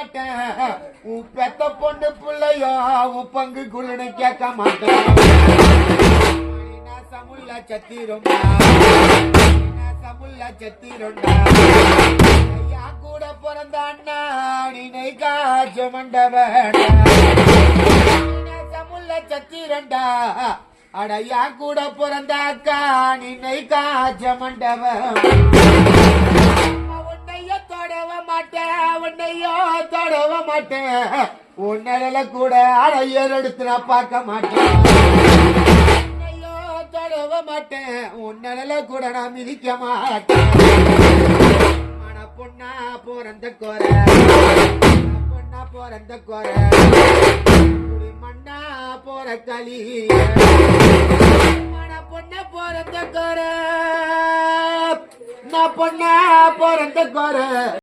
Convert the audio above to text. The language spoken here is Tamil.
மாட்டேன். உன் பெத்த பொண்ணு பிள்ளையோ உன் பங்கு குள்ளுன்னு கேட்க மாட்டேன். சமுள்ள சத்திரண்டா. சமுள்ள சத்திரண்டா. ஐயா கூட பிறந்த அண்ணா நீனை காஜ மண்டபடா சமுல்ல சத்திரண்டா. அடையா கூட பிறந்த அக்கா நினை காஜ மண்டபம். மாட்டேன் உன்னையோ தொடவ மாட்டேன் உன்னல கூட அடையர் எடுத்து நான் பார்க்க மாட்டேன் உன்னையோ தொடவ மாட்டேன் உன்னல கூட நான் மிதிக்க மாட்டேன் மன பொண்ணா போறந்த கோர பொண்ணா போறந்த கோர. மண்ணா போற களி. மன பொண்ண போறந்த கோர நான் பொண்ணா பிறந்த கொர.